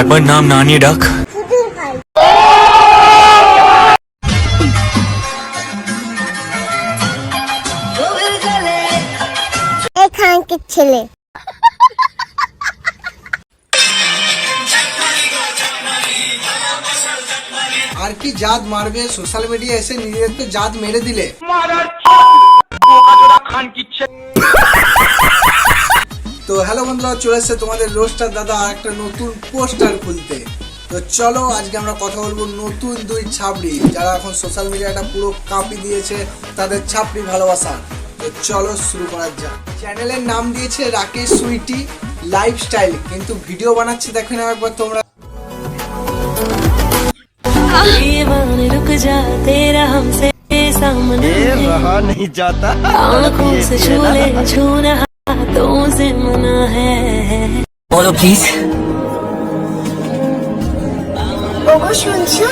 একবার নাম না নিয়ে ডাক এখানকার ছেলে আর কি জাত মারবে সোশ্যাল মিডিয়া এসে নিজেদের তো জাত মেরে দিলে তো হ্যালো বন্ধুরা চলে এসছে তোমাদের রোস্টার দাদা আর একটা নতুন পোস্টার খুলতে তো চলো আজকে আমরা কথা বলবো নতুন দুই ছাপড়ি যারা এখন সোশ্যাল মিডিয়াটা পুরো কাঁপি দিয়েছে তাদের ছাপড়ি ভালোবাসা তো চলো শুরু করা যাক চ্যানেলের নাম দিয়েছে রাকেশ সুইটি লাইফস্টাইল কিন্তু ভিডিও বানাচ্ছে দেখে নাও একবার তোমরা दीवान रुक जा तेरा हमसे सामना है रहा नहीं जाता বলো প্লিজ ওগো শুনছো?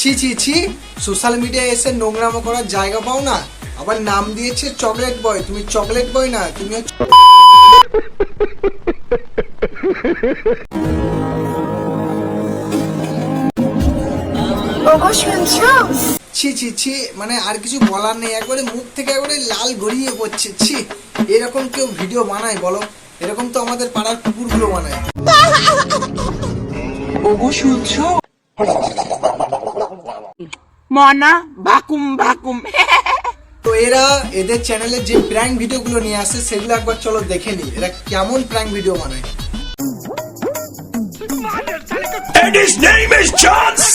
ছি ছি ছি। সোশ্যাল মিডিয়ায় এসে নোংরামো করার জায়গা পাও না? আবার নাম দিয়েছে চকলেট বয় তুমি চকলেট বয় না তুমি ওগো শুনছো? ছি ছি ছি মানে আর কিছু বলার নেই। একবারে মুখ থেকে একবারে লাল গড়িয়ে পড়ছে। ছি এরকম কেউ ভিডিও বানায় বলো? এরকম তো আমাদের পাড়ার কুকুরগুলো বানায়। মনা বাকুম বাকুম তো এরা এদের চ্যানেলে যে প্র্যাঙ্ক ভিডিওগুলো নিয়ে আসে সেগুলো একবার চলো দেখে নি এরা কেমন প্র্যাঙ্ক ভিডিও বানায়? And his name is John C.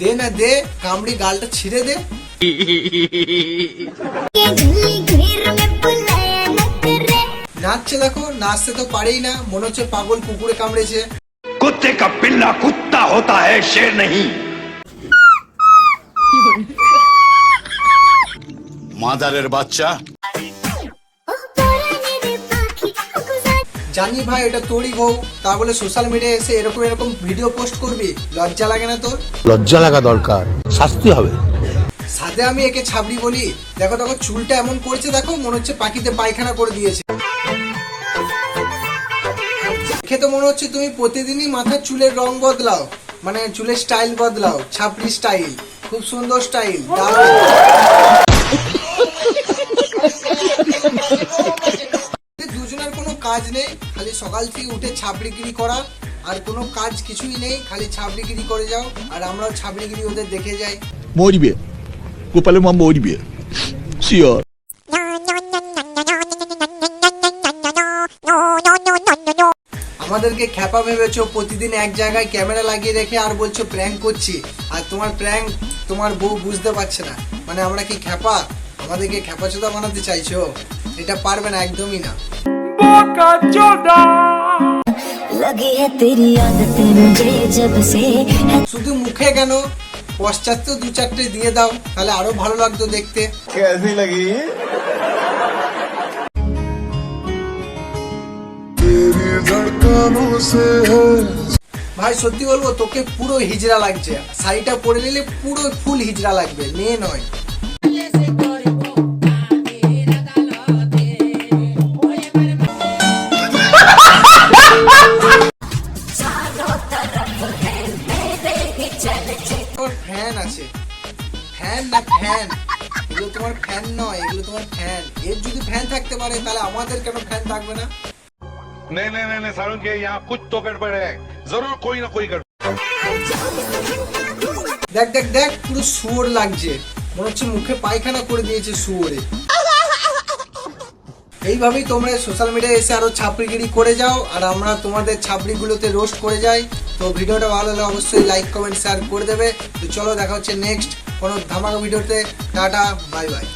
দে না দে কামড়ি গালটা ছিঁড়ে দে। নাচছে দেখো নাচতে তো পারেই না মনে হচ্ছে পাগল কুকুরে কামড়েছে। কুত্তে কা পিল্লা কুত্তা হতা হ্যায় শের নহি মাদারের বাচ্চা জানি ভাই এটা তোরই বউ। তা বলে সোশ্যাল মিডিয়ায় এসে এরকম এরকম ভিডিও পোস্ট করবি? লজ্জা লাগে না তোর? লজ্জা লাগা দরকার। শাস্তি হবে। সাথে আমি একে ছাবড়ি বলি। দেখো দেখো চুলটা এমন করছে দেখো মনে হচ্ছে পাখিতে পায়খানা করে দিয়েছে। দেখে তো মনে হচ্ছে তুমি প্রতিদিনই মাথার চুলের রং বদলাও। মানে চুলের স্টাইল বদলাও। ছাপড়ি স্টাইল খুব সুন্দর স্টাইল দুজনের কোনো কাজ নেই। খালি সকাল থেকে উঠে ছাপড়িগিরি করা আর কোনো কাজ কিছুই নেই খালি ছাপড়িগিরি করে যাও আর আমরাও ছাপড়িগিরি ওদের দেখে যাই। মরবে। গোপালের মা মরবে। শিওর আমাদেরকে খ্যাপা ভেবেছো প্রতিদিন এক জায়গায় ক্যামেরা লাগিয়ে রেখে আর বলছো প্র্যাঙ্ক করছি আর তোমার প্র্যাঙ্ক তোমার বউ বুঝতে পারছে না। মানে আমরা কি খ্যাপা? আমাদেরকে খ্যাপা চোদা বানাতে চাইছো? এটা পারবে না একদমই না। लगी है तेरी आदत मुझे जब से है শুধু মুখে কেন পশ্চাৎ দু চারটে দিয়ে দাও তাহলে আরো ভালো লাগতো দেখতে कैसी लगी ভাই সত্যি বলবো তোকে পুরো হিজড়া লাগছে শাড়িটা পরে নিলে পুরো ফুল হিজড়া লাগবে মেয়ে নয় তোমার ফ্যান আছে ফ্যান না ফ্যান এগুলো তোমার ফ্যান নয় এগুলো তোমার ফ্যান এর যদি ফ্যান থাকতে পারে তাহলে আমাদের কেন ফ্যান থাকবে না नहीं नहीं नहीं, नहीं सारुण के यहाँ कुछ तो गड़बड़ है जरूर कोई ना कोई गड़बड़ দেখ দেখ দেখ পুরো শুয়োর লাগছে মনে হচ্ছে মুখে পায়খানা করে দিয়েছে শুয়োরে এইভাবেই তোমরা সোশ্যাল মিডিয়ায় এসে আরো ছাপড়িগিরি করে যাও আর আমরা তোমাদের ছাপড়িগুলোতে রোস্ট করে যাই তো ভিডিওটা ভালো লাগলে অবশ্যই লাইক কমেন্ট শেয়ার করে দেবে। তো চলো দেখা হচ্ছে নেক্সট কোনো ধামাকা ভিডিওতে। Tata bye bye.